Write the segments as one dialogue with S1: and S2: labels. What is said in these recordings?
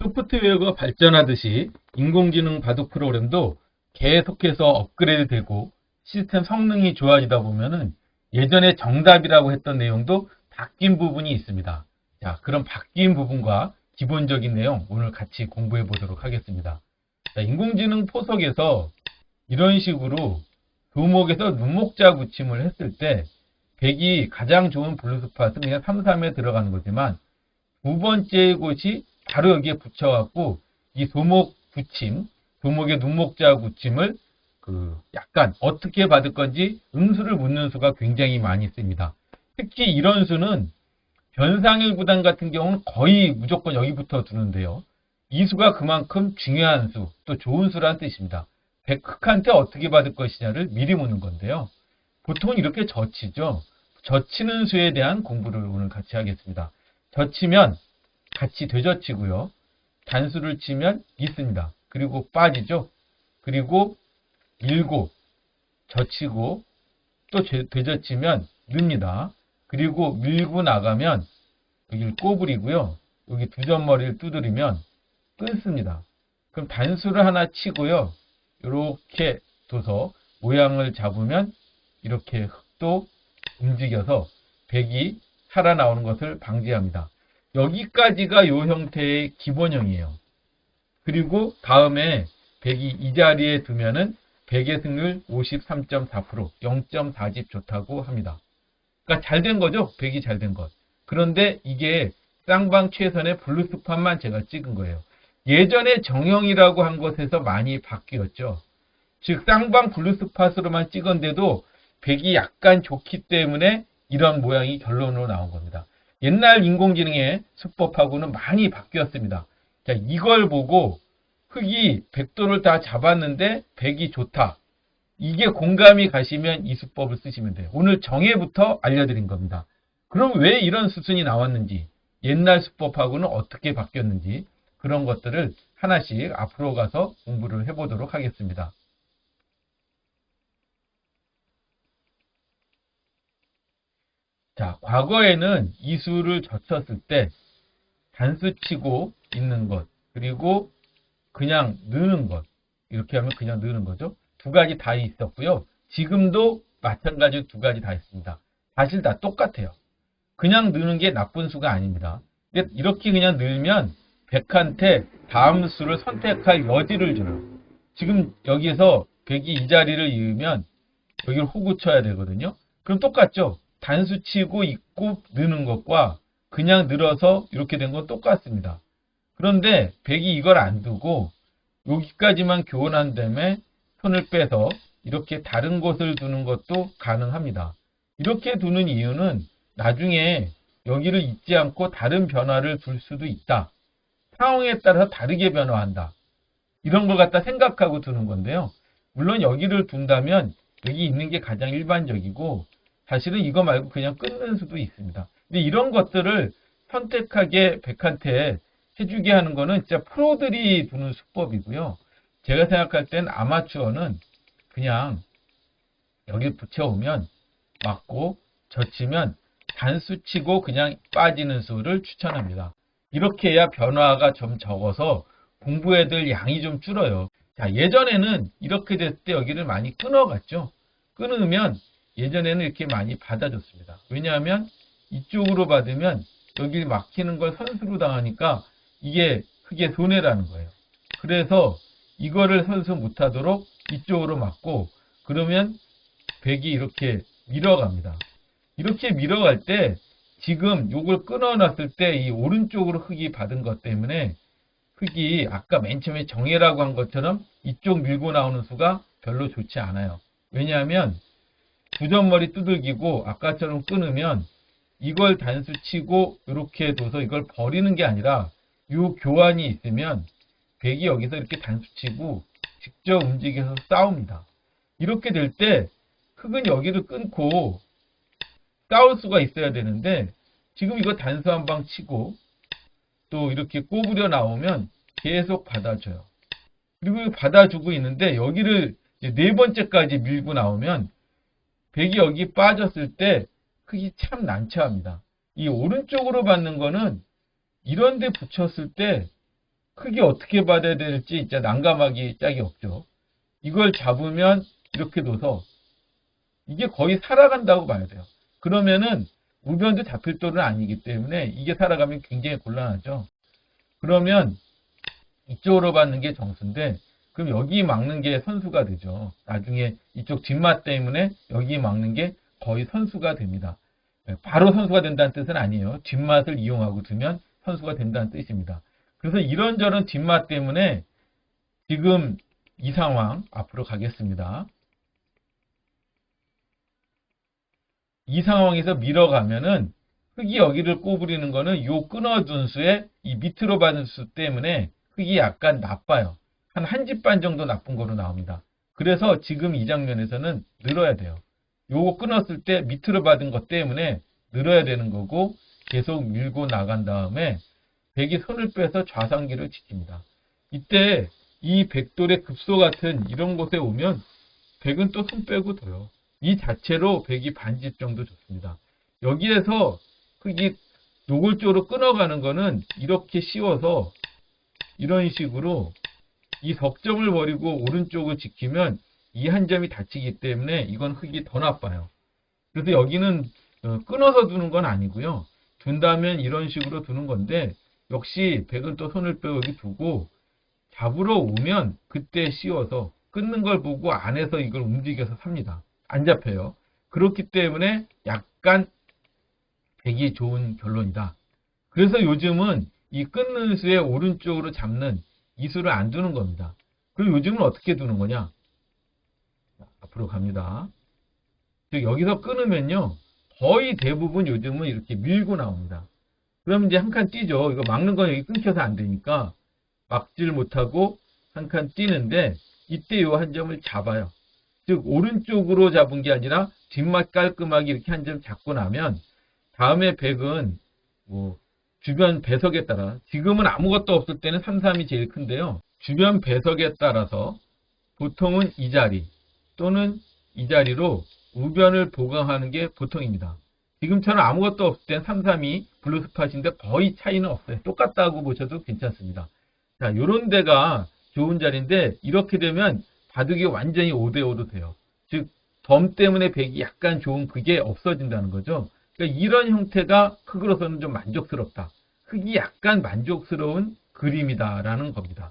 S1: 소프트웨어가 발전하듯이 인공지능 바둑 프로그램도 계속해서 업그레이드 되고 시스템 성능이 좋아지다 보면은 예전에 정답이라고 했던 내용도 바뀐 부분이 있습니다. 자, 그럼 바뀐 부분과 기본적인 내용 오늘 같이 공부해 보도록 하겠습니다. 자, 인공지능 포석에서 이런 식으로 도목에서 눈목자 붙임을 했을 때 100이 가장 좋은 블루스팟은 그냥 3, 3에 들어가는 거지만 두 번째 곳이 바로 여기에 붙여갖고 이 도목 붙임, 도목의 눈목자 붙임을 그 약간 어떻게 받을 건지 음수를 묻는 수가 굉장히 많이 씁니다. 특히 이런 수는 변상일 구단 같은 경우는 거의 무조건 여기부터 두는데요. 이 수가 그만큼 중요한 수, 또 좋은 수라는 뜻입니다. 백흑한테 어떻게 받을 것이냐를 미리 묻는 건데요. 보통은 이렇게 젖히죠. 젖히는 수에 대한 공부를 오늘 같이 하겠습니다. 젖히면 같이 되젖히고요. 단수를 치면 있습니다. 그리고 빠지죠. 그리고 밀고 젖히고 또 되젖히면 늡니다. 그리고 밀고 나가면 여기를 꼬부리고요. 여기 두 점머리를 두드리면 끊습니다. 그럼 단수를 하나 치고요. 이렇게 둬서 모양을 잡으면 이렇게 흙도 움직여서 백이 살아나오는 것을 방지합니다. 여기까지가 이 형태의 기본형이에요. 그리고 다음에 백이 이 자리에 두면은 백의 승률 53.4% 0.4집 좋다고 합니다. 그러니까 잘 된 거죠? 백이 잘 된 것. 그런데 이게 쌍방 최선의 블루스팟만 제가 찍은 거예요. 예전에 정형이라고 한 것에서 많이 바뀌었죠. 즉 쌍방 블루스팟으로만 찍었는데도 백이 약간 좋기 때문에 이런 모양이 결론으로 나온 겁니다. 옛날 인공지능의 수법하고는 많이 바뀌었습니다. 자, 이걸 보고 흙이 백도를 다 잡았는데 백이 좋다. 이게 공감이 가시면 이 수법을 쓰시면 돼요. 오늘 정해부터 알려드린 겁니다. 그럼 왜 이런 수순이 나왔는지, 옛날 수법하고는 어떻게 바뀌었는지 그런 것들을 하나씩 앞으로 가서 공부를 해보도록 하겠습니다. 자, 과거에는 이수를 젖혔을 때 단수 치고 있는 것, 그리고 그냥 느는 것, 이렇게 하면 그냥 느는 거죠. 두 가지 다 있었고요. 지금도 마찬가지로 두 가지 다 있습니다. 사실 다 똑같아요. 그냥 느는 게 나쁜 수가 아닙니다. 근데 이렇게 그냥 늘면 백한테 다음 수를 선택할 여지를 줘요. 지금 여기에서 백이 이 자리를 이으면 여기를 호구 쳐야 되거든요. 그럼 똑같죠? 단수 치고 있고 느는 것과 그냥 늘어서 이렇게 된 건 똑같습니다. 그런데 백이 이걸 안 두고 여기까지만 교환한 다음에 손을 빼서 이렇게 다른 곳을 두는 것도 가능합니다. 이렇게 두는 이유는 나중에 여기를 잊지 않고 다른 변화를 둘 수도 있다. 상황에 따라서 다르게 변화한다. 이런 걸 갖다 생각하고 두는 건데요. 물론 여기를 둔다면 여기 있는 게 가장 일반적이고 사실은 이거 말고 그냥 끊는 수도 있습니다. 근데 이런 것들을 선택하게 백한테 해주게 하는 거는 진짜 프로들이 두는 수법이고요. 제가 생각할 땐 아마추어는 그냥 여기 붙여오면 맞고 젖히면 단수 치고 그냥 빠지는 수를 추천합니다. 이렇게 해야 변화가 좀 적어서 공부해야 될 양이 좀 줄어요. 자, 예전에는 이렇게 됐을 때 여기를 많이 끊어갔죠. 끊으면 예전에는 이렇게 많이 받아줬습니다. 왜냐하면 이쪽으로 받으면 여기 막히는 걸 선수로 당하니까 이게 크게 손해라는 거예요. 그래서 이거를 선수 못하도록 이쪽으로 막고 그러면 백이 이렇게 밀어갑니다. 이렇게 밀어갈 때 지금 요걸 끊어놨을 때 이 오른쪽으로 흙이 받은 것 때문에 흙이 아까 맨 처음에 정해라고 한 것처럼 이쪽 밀고 나오는 수가 별로 좋지 않아요. 왜냐하면 두점머리 두들기고 아까처럼 끊으면 이걸 단수 치고 이렇게 둬서 이걸 버리는 게 아니라 요 교환이 있으면 백이 여기서 이렇게 단수 치고 직접 움직여서 싸웁니다. 이렇게 될때 흙은 여기를 끊고 싸울 수가 있어야 되는데 지금 이거 단수 한 방 치고 또 이렇게 꼬부려 나오면 계속 받아줘요. 그리고 받아주고 있는데 여기를 네 번째까지 밀고 나오면 백이 여기 빠졌을 때 흙이 참 난처합니다. 이 오른쪽으로 받는 거는 이런 데 붙였을 때 흙이 어떻게 받아야 될지 진짜 난감하기 짝이 없죠. 이걸 잡으면 이렇게 둬서 이게 거의 살아간다고 봐야 돼요. 그러면은 우변도 잡힐 돌은 아니기 때문에 이게 살아가면 굉장히 곤란하죠. 그러면 이쪽으로 받는 게 정수인데 그럼 여기 막는 게 선수가 되죠. 나중에 이쪽 뒷맛 때문에 여기 막는 게 거의 선수가 됩니다. 네, 바로 선수가 된다는 뜻은 아니에요. 뒷맛을 이용하고 두면 선수가 된다는 뜻입니다. 그래서 이런저런 뒷맛 때문에 지금 이 상황 앞으로 가겠습니다. 이 상황에서 밀어가면은 흙이 여기를 꼬부리는 거는 요 끊어둔 수에 이 밑으로 받은 수 때문에 흙이 약간 나빠요. 한 한 집 반 정도 나쁜 거로 나옵니다. 그래서 지금 이 장면에서는 늘어야 돼요. 요거 끊었을 때 밑으로 받은 것 때문에 늘어야 되는 거고 계속 밀고 나간 다음에 백이 손을 빼서 좌상기를 지킵니다. 이때 이 백돌의 급소 같은 이런 곳에 오면 백은 또 손 빼고 둬요. 이 자체로 백이 반집 정도 좋습니다. 여기에서 흙이 노골적으로 끊어가는 거는 이렇게 씌워서 이런 식으로 이 석점을 버리고 오른쪽을 지키면 이 한 점이 다치기 때문에 이건 흙이 더 나빠요. 그래서 여기는 어, 끊어서 두는 건 아니고요. 둔다면 이런 식으로 두는 건데 역시 백은 또 손을 빼고 여기 두고 잡으러 오면 그때 씌워서 끊는 걸 보고 안에서 이걸 움직여서 삽니다. 안 잡혀요. 그렇기 때문에 약간 백이 좋은 결론이다. 그래서 요즘은 이 끊는 수의 오른쪽으로 잡는 이 수를 안 두는 겁니다. 그리고 요즘은 어떻게 두는 거냐? 자, 앞으로 갑니다. 즉 여기서 끊으면요. 거의 대부분 요즘은 이렇게 밀고 나옵니다. 그럼 이제 한 칸 뛰죠. 이거 막는 건 여기 끊겨서 안 되니까 막질 못하고 한 칸 뛰는데 이때 요 한 점을 잡아요. 즉 오른쪽으로 잡은 게 아니라 뒷맛 깔끔하게 이렇게 한 점 잡고 나면 다음에 백은 뭐 주변 배석에 따라 지금은 아무것도 없을 때는 3, 3이 제일 큰데요. 주변 배석에 따라서 보통은 이 자리 또는 이 자리로 우변을 보강하는 게 보통입니다. 지금처럼 아무것도 없을 땐 3, 3이 블루스팟인데 거의 차이는 없어요. 똑같다고 보셔도 괜찮습니다. 자, 요런 데가 좋은 자리인데 이렇게 되면 바둑이 완전히 5대5도 돼요. 즉, 덤 때문에 백이 약간 좋은 그게 없어진다는 거죠. 그러니까 이런 형태가 흙으로서는 좀 만족스럽다. 흙이 약간 만족스러운 그림이다라는 겁니다.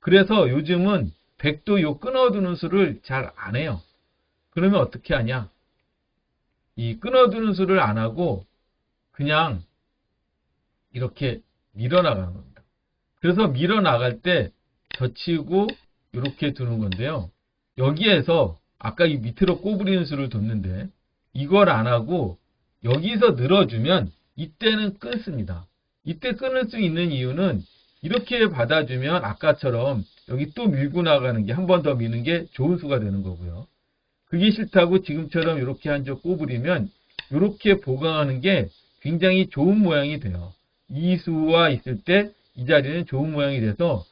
S1: 그래서 요즘은 백도 요 끊어두는 수를 잘 안 해요. 그러면 어떻게 하냐? 이 끊어두는 수를 안 하고 그냥 이렇게 밀어나가는 겁니다. 그래서 밀어나갈 때 젖히고 이렇게 두는 건데요. 여기에서 아까 이 밑으로 꼬부리는 수를 뒀는데 이걸 안 하고 여기서 늘어주면 이때는 끊습니다. 이때 끊을 수 있는 이유는 이렇게 받아주면 아까처럼 여기 또 밀고 나가는 게 한 번 더 미는 게 좋은 수가 되는 거고요. 그게 싫다고 지금처럼 이렇게 한점 꼬부리면 이렇게 보강하는 게 굉장히 좋은 모양이 돼요. 이 수와 있을 때 이 자리는 좋은 모양이 돼서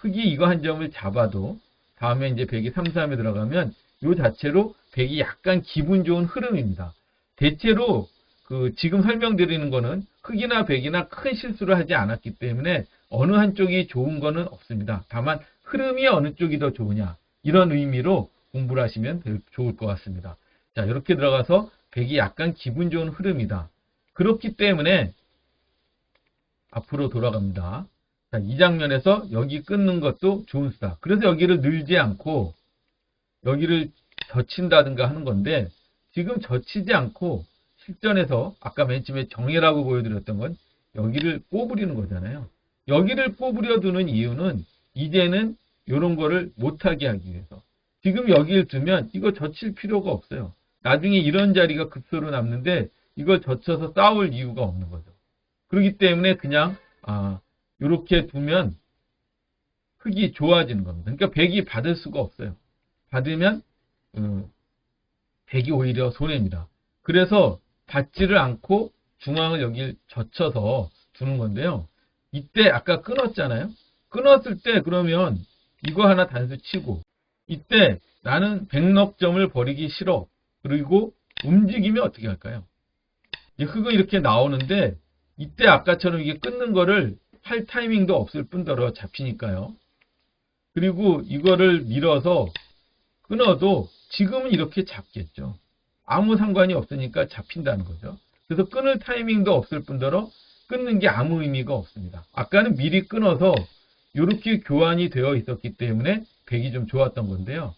S1: 흙이 이거 한 점을 잡아도 다음에 이제 백이 3, 3에 들어가면 이 자체로 백이 약간 기분 좋은 흐름입니다. 대체로 그 지금 설명드리는 거는 흙이나 백이나 큰 실수를 하지 않았기 때문에 어느 한쪽이 좋은 거는 없습니다. 다만 흐름이 어느 쪽이 더 좋으냐 이런 의미로 공부를 하시면 좋을 것 같습니다. 자 이렇게 들어가서 백이 약간 기분 좋은 흐름이다. 그렇기 때문에 앞으로 돌아갑니다. 자, 이 장면에서 여기 끊는 것도 좋은 수다. 그래서 여기를 늘지 않고 여기를 젖힌다든가 하는 건데 지금 젖히지 않고 실전에서 아까 맨 처음에 정해라고 보여드렸던 건 여기를 꼬부리는 거잖아요. 여기를 꼬부려 두는 이유는 이제는 이런 거를 못하게 하기 위해서. 지금 여기를 두면 이거 젖힐 필요가 없어요. 나중에 이런 자리가 급소로 남는데 이걸 젖혀서 싸울 이유가 없는 거죠. 그렇기 때문에 그냥 아 이렇게 두면 흙이 좋아지는 겁니다. 그러니까 백이 받을 수가 없어요. 받으면 음, 백이 오히려 손해입니다. 그래서 받지를 않고 중앙을 여기 젖혀서 두는 건데요. 이때 아까 끊었잖아요. 끊었을 때 그러면 이거 하나 단수 치고 이때 나는 백넉점을 버리기 싫어. 그리고 움직이면 어떻게 할까요? 흙은 이렇게 나오는데 이때 아까처럼 이게 끊는 거를 할 타이밍도 없을 뿐더러 잡히니까요. 그리고 이거를 밀어서 끊어도 지금은 이렇게 잡겠죠. 아무 상관이 없으니까 잡힌다는 거죠. 그래서 끊을 타이밍도 없을 뿐더러 끊는 게 아무 의미가 없습니다. 아까는 미리 끊어서 이렇게 교환이 되어 있었기 때문에 백이 좀 좋았던 건데요.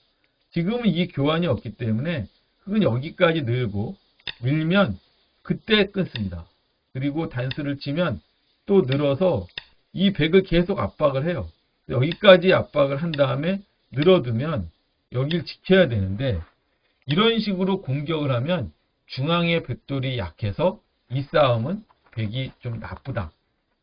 S1: 지금은 이 교환이 없기 때문에 흙은 여기까지 늘고 밀면 그때 끊습니다. 그리고 단수를 치면 또 늘어서 이 백을 계속 압박을 해요. 여기까지 압박을 한 다음에 늘어두면 여길 지켜야 되는데 이런 식으로 공격을 하면 중앙의 백돌이 약해서 이 싸움은 백이 좀 나쁘다.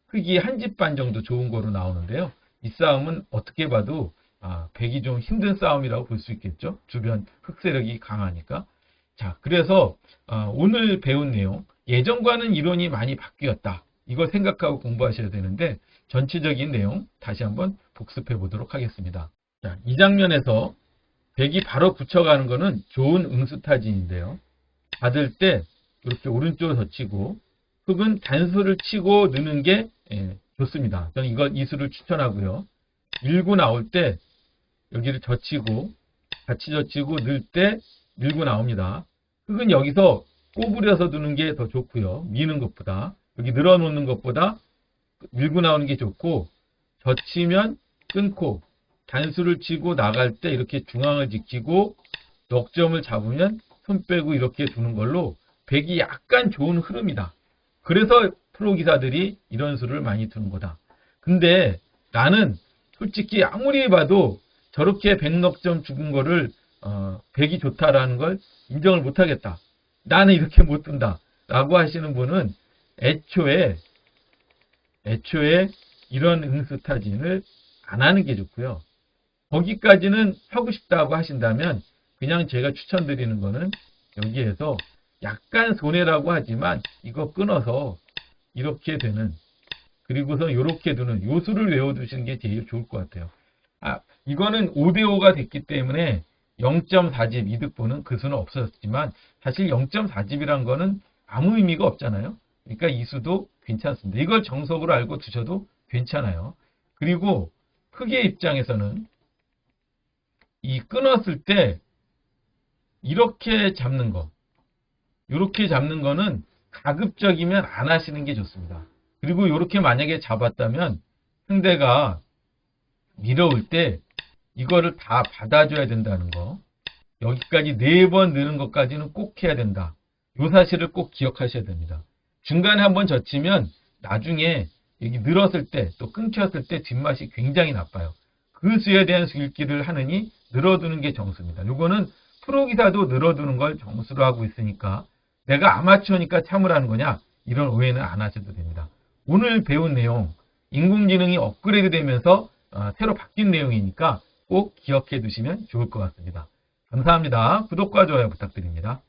S1: 흙이 한 집 반 정도 좋은 거로 나오는데요. 이 싸움은 어떻게 봐도 아, 백이 좀 힘든 싸움이라고 볼 수 있겠죠. 주변 흑세력이 강하니까. 자, 그래서 아, 오늘 배운 내용 예전과는 이론이 많이 바뀌었다. 이걸 생각하고 공부하셔야 되는데 전체적인 내용 다시 한번 복습해 보도록 하겠습니다. 자, 이 장면에서 백이 바로 붙여가는 것은 좋은 응수타진인데요. 받을 때 이렇게 오른쪽으로 젖히고 흙은 단수를 치고 넣는 게 예, 좋습니다. 저는 이거 이수를 추천하고요. 밀고 나올 때 여기를 젖히고 같이 젖히고 넣을 때 밀고 나옵니다. 흙은 여기서 꼬부려서 두는 게 더 좋고요. 미는 것보다 여기 늘어놓는 것보다 밀고 나오는 게 좋고 젖히면 끊고 단수를 치고 나갈 때 이렇게 중앙을 지키고 넉점을 잡으면 손 빼고 이렇게 두는 걸로 백이 약간 좋은 흐름이다. 그래서 프로 기사들이 이런 수를 많이 두는 거다. 근데 나는 솔직히 아무리 봐도 저렇게 백넉점 죽은 거를 어, 백이 좋다라는 걸 인정을 못 하겠다. 나는 이렇게 못 둔다. 라고 하시는 분은 애초에 애초에 이런 응수 타진을 안 하는 게 좋고요. 거기까지는 하고 싶다고 하신다면 그냥 제가 추천드리는 거는 여기에서 약간 손해라고 하지만 이거 끊어서 이렇게 되는 그리고서 이렇게 두는 요수를 외워두시는 게 제일 좋을 것 같아요. 아 이거는 5대5가 됐기 때문에 0.4집 이득 보는 그 수는 없었지만 사실 0.4집이란 거는 아무 의미가 없잖아요. 그러니까 이 수도 괜찮습니다. 이걸 정석으로 알고 두셔도 괜찮아요. 그리고 흑의 입장에서는 이 끊었을 때 이렇게 잡는 거 이렇게 잡는 거는 가급적이면 안 하시는 게 좋습니다. 그리고 이렇게 만약에 잡았다면 상대가 밀어올 때 이거를 다 받아줘야 된다는 거 여기까지 네 번 느는 것까지는 꼭 해야 된다. 이 사실을 꼭 기억하셔야 됩니다. 중간에 한번 젖히면 나중에 여기 늘었을 때 또 끊겼을 때 뒷맛이 굉장히 나빠요. 그 수에 대한 수익기를 하느니 늘어두는 게 정수입니다. 요거는 프로 기사도 늘어두는 걸 정수로 하고 있으니까 내가 아마추어니까 참으라는 거냐 이런 오해는 안 하셔도 됩니다. 오늘 배운 내용 인공지능이 업그레이드 되면서 어, 새로 바뀐 내용이니까 꼭 기억해 두시면 좋을 것 같습니다. 감사합니다. 구독과 좋아요 부탁드립니다.